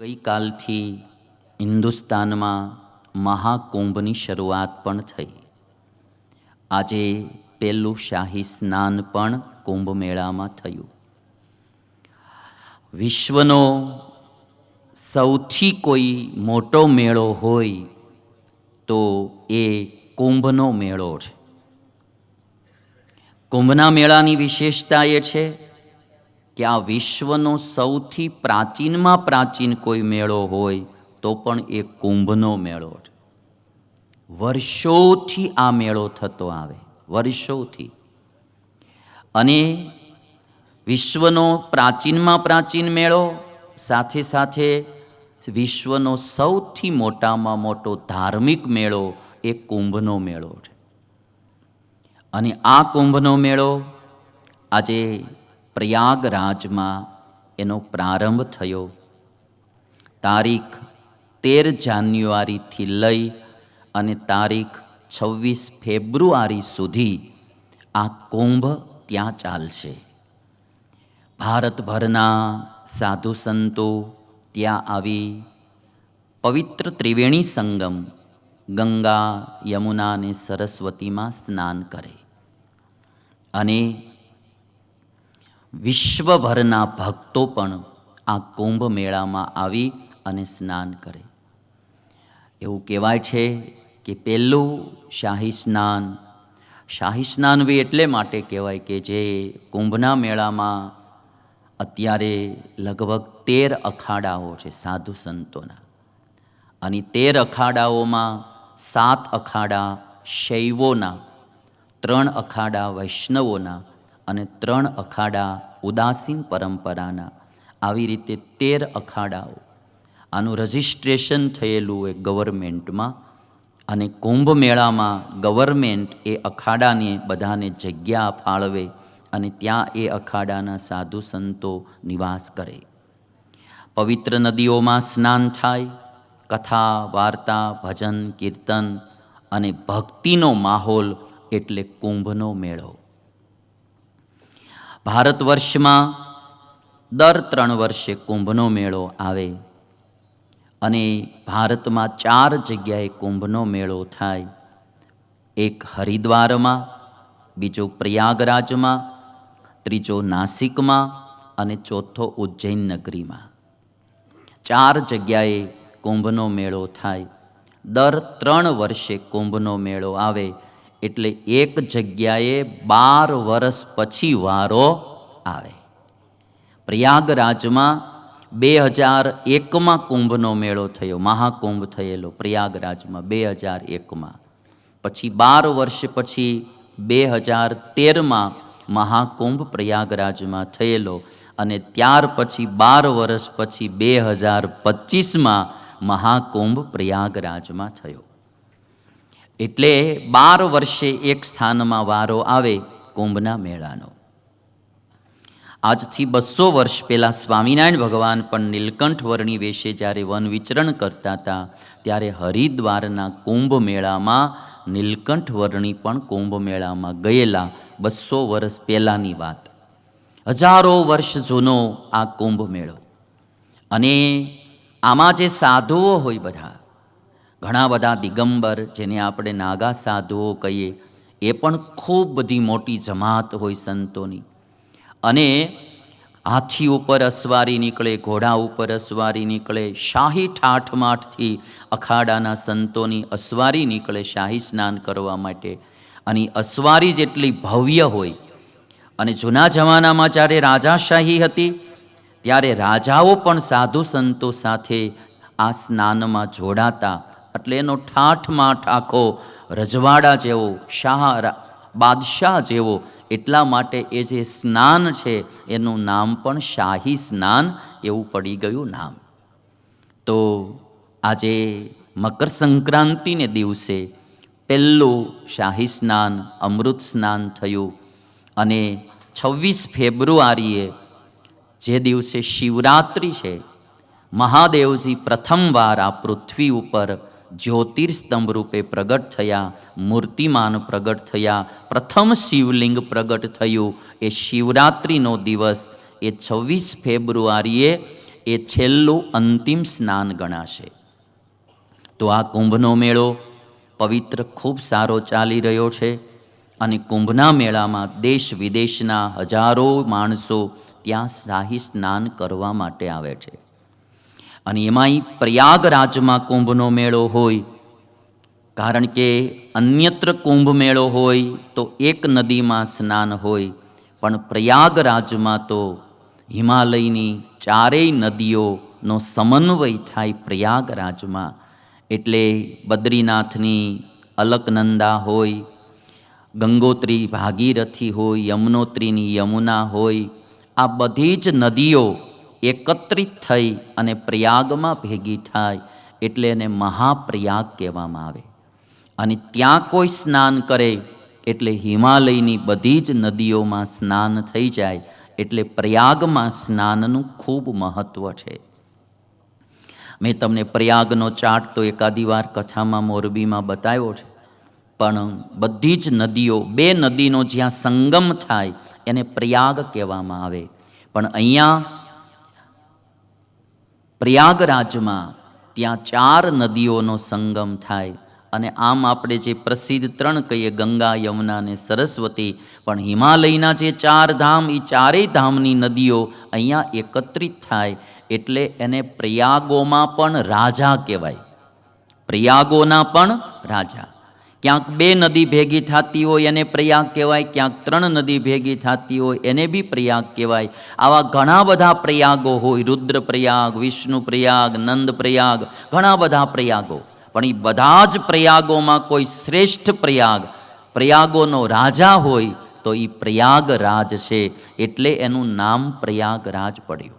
ગઈકાલથી હિન્દુસ્તાનમાં મહાકુંભની શરૂઆત પણ થઈ. આજે પહેલું શાહી સ્નાન પણ કુંભ મેળામાં થયું. વિશ્વનો સૌથી કોઈ મોટો મેળો હોય તો એ કુંભનો મેળો છે. કુંભના મેળાની વિશેષતા એ છે કે આ વિશ્વનો સૌથી પ્રાચીનમાં પ્રાચીન કોઈ મેળો હોય તો પણ એ કુંભનો મેળો છે. વર્ષોથી આ મેળો થતો આવે, વર્ષોથી. અને વિશ્વનો પ્રાચીનમાં પ્રાચીન મેળો, સાથે સાથે વિશ્વનો સૌથી મોટામાં મોટો ધાર્મિક મેળો એ કુંભનો મેળો છે. અને આ કુંભનો મેળો આજે પ્રયાગરાજમાં એનો પ્રારંભ થયો. તારીખ તેર જાન્યુઆરીથી લઈ અને તારીખ છવ્વીસ ફેબ્રુઆરી સુધી આ કુંભ ત્યાં ચાલશે. ભારતભરના સાધુ સંતો ત્યાં આવી. પવિત્ર ત્રિવેણી સંગમ ગંગા, યમુના અને સરસ્વતીમાં સ્નાન કરે. અને વિશ્વભરના ભક્તો પણ આ કુંભ મેળામાં આવી અને સ્નાન કરે. એવું કહેવાય છે કે પહેલું શાહી સ્નાન શાહી સ્નાન બી એટલે માટે કહેવાય કે જે કુંભના મેળામાં અત્યારે લગભગ તેર અખાડાઓ છે સાધુ સંતોના. અને તેર અખાડાઓમાં સાત અખાડા શૈવોના, ત્રણ અખાડા વૈષ્ણવોના અને ત્રણ અખાડા ઉદાસીન પરંપરાના. આવી રીતે તેર અખાડાઓ. આનું રજિસ્ટ્રેશન થયેલું એ ગવર્મેન્ટમાં અને કુંભ મેળામાં ગવર્મેન્ટ એ અખાડાને બધાને જગ્યા ફાળવે અને ત્યાં એ અખાડાના સાધુ સંતો નિવાસ કરે. પવિત્ર નદીઓમાં સ્નાન થાય, કથા, વાર્તા, ભજન, કીર્તન અને ભક્તિનો માહોલ એટલે કુંભનો મેળો. ભારત વર્ષમાં દર ત્રણ વર્ષે કુંભનો મેળો આવે અને ભારતમાં ચાર જગ્યાએ કુંભનો મેળો થાય. એક હરિદ્વારમાં, બીજો પ્રયાગરાજમાં, ત્રીજો નાસિકમાં અને ચોથો ઉજ્જૈન નગરીમાં. ચાર જગ્યાએ કુંભનો મેળો થાય. દર ત્રણ વર્ષે કુંભનો મેળો આવે એટલે એક જગ્યાએ બાર વર્ષ પછી વારો આવે. પ્રયાગરાજમાં બે હજાર એકમાં કુંભનો મેળો થયો, મહાકુંભ થયેલો પ્રયાગરાજમાં બે હજાર એકમાં. પછી બાર વર્ષ પછી બે હજાર તેરમાં મહાકુંભ પ્રયાગરાજમાં થયેલો અને ત્યાર પછી બાર વર્ષ પછી બે હજાર પચીસમાં મહાકુંભ પ્રયાગરાજમાં થયો. એટલે બાર વર્ષે એક સ્થાનમાં વારો આવે કુંભના મેળાનો. આજથી બસો વર્ષ પહેલાં સ્વામિનારાયણ ભગવાન પણ નીલકંઠ વર્ણી વેશે જ્યારે વન વિચરણ કરતા હતા, ત્યારે હરિદ્વારના કુંભ મેળામાં નીલકંઠ વર્ણી પણ કુંભ મેળામાં ગયેલા બસો વર્ષ પહેલાંની વાત. હજારો વર્ષ જૂનો આ કુંભ મેળો. અને આમાં જે સાધુઓ હોય બધા ઘણા બધા દિગંબર જેને આપણે નાગા સાધુઓ કહીએ, એ પણ ખૂબ બધી મોટી જમાત હોય સંતોની. અને હાથી ઉપર અસવારી નીકળે, ઘોડા ઉપર અસવારી નીકળે શાહી ઠાઠમાઠથી અખાડાના સંતોની અસવારી નીકળે શાહી સ્નાન કરવા માટે. અને અસવારી જેટલી ભવ્ય હોય, અને જૂના જમાનામાં જ્યારે રાજાશાહી હતી, ત્યારે રાજાઓ પણ સાધુ સંતો સાથે આ સ્નાનમાં જોડાતા. એટલે એનો ઠાઠમાં આખો રજવાડા જેવો શાહ બાદશાહ જેવો, એટલા માટે એ જે સ્નાન છે, એનું નામ પણ શાહી સ્નાન એવું પડી ગયું નામ. તો આજે મકર સંક્રાંતિને દિવસે પહેલું શાહી સ્નાન, અમૃત સ્નાન થયું અને છવ્વીસ ફેબ્રુઆરીએ જે દિવસે શિવરાત્રિ છે, મહાદેવજી પ્રથમવાર આ પૃથ્વી ઉપર જ્યોતિર્સ્તંભ રૂપે પ્રગટ થયા, મૂર્તિમાન પ્રગટ થયા, પ્રથમ શિવલિંગ પ્રગટ થયું. એ શિવરાત્રિનો દિવસ, એ છવ્વીસ ફેબ્રુઆરીએ એ છેલ્લું અંતિમ સ્નાન ગણાશે. તો આ કુંભનો મેળો પવિત્ર ખૂબ સારો ચાલી રહ્યો છે અને કુંભના મેળામાં દેશ વિદેશના હજારો માણસો ત્યાં શાહી સ્નાન કરવા માટે આવે છે. અને એમાંય પ્રયાગરાજમાં કુંભનો મેળો હોય. કારણ કે અન્યત્ર કુંભ મેળો હોય તો એક નદીમાં સ્નાન હોય. પણ પ્રયાગરાજમાં તો હિમાલયની ચારેય નદીઓનો સમન્વય થાય પ્રયાગરાજમાં. એટલે બદ્રીનાથની અલકનંદા હોય, ગંગોત્રી ભાગીરથી હોય, યમનોત્રીની યમુના હોય, આ બધી જ નદીઓ એકત્રિત થઈ અને પ્રયાગમાં ભેગી થાય એટલે એને મહાપ્રયાગ કહેવામાં આવે. અને ત્યાં કોઈ સ્નાન કરે એટલે હિમાલયની બધી જ નદીઓમાં સ્નાન થઈ જાય એટલે પ્રયાગમાં સ્નાનનું ખૂબ મહત્ત્વ છે. મેં તમને પ્રયાગનો ચાર્ટ તો એકાદી વાર કથામાં મોરબીમાં બતાવ્યો છે. પણ બધી જ નદીઓ, બે નદીનો જ્યાં સંગમ થાય એને પ્રયાગ કહેવામાં આવે. પણ અહીંયા પ્રયાગરાજમાં ત્યાં ચાર નદીઓનો સંગમ થાય અને આમ આપણે જે પ્રસિદ્ધ ત્રણ કહીએ, ગંગા, યમુના અને સરસ્વતી, પણ હિમાલયના જે ચાર ધામ એ ચારેય ધામની નદીઓ અહીંયા એકત્રિત થાય એટલે એને પ્રયાગોમાં પણ રાજા કહેવાય. પ્રયાગોના પણ રાજા. ક્યાંક બે નદી ભેગી થતી હોય એને પ્રયાગ કહેવાય, ક્યાંક ત્રણ નદી ભેગી થતી હોય એને બી પ્રયાગ કહેવાય. આવા ઘણા બધા પ્રયાગો હોય, રુદ્ર પ્રયાગ, વિષ્ણુ પ્રયાગ, નંદ પ્રયાગ, ઘણા બધા પ્રયાગો. પણ એ બધા જ પ્રયાગોમાં કોઈ શ્રેષ્ઠ પ્રયાગ, પ્રયાગોનો રાજા હોય તો એ પ્રયાગરાજ છે. એટલે એનું નામ પ્રયાગરાજ પડ્યું.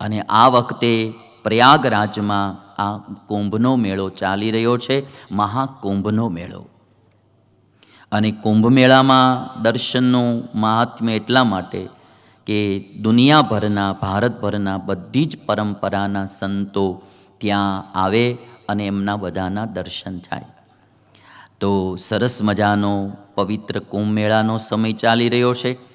અને આ વખતે પ્રયાગરાજમાં આ કુંભનો મેળો ચાલી રહ્યો છે, મહાકુંભનો મેળો. અને કુંભ મેળામાં દર્શનનું મહાત્મ્ય એટલા માટે કે દુનિયાભરના, ભારતભરના બધી જ પરંપરાના સંતો ત્યાં આવે અને એમના બધાના દર્શન થાય. તો સરસ મજાનો પવિત્ર કુંભ મેળાનો સમય ચાલી રહ્યો છે.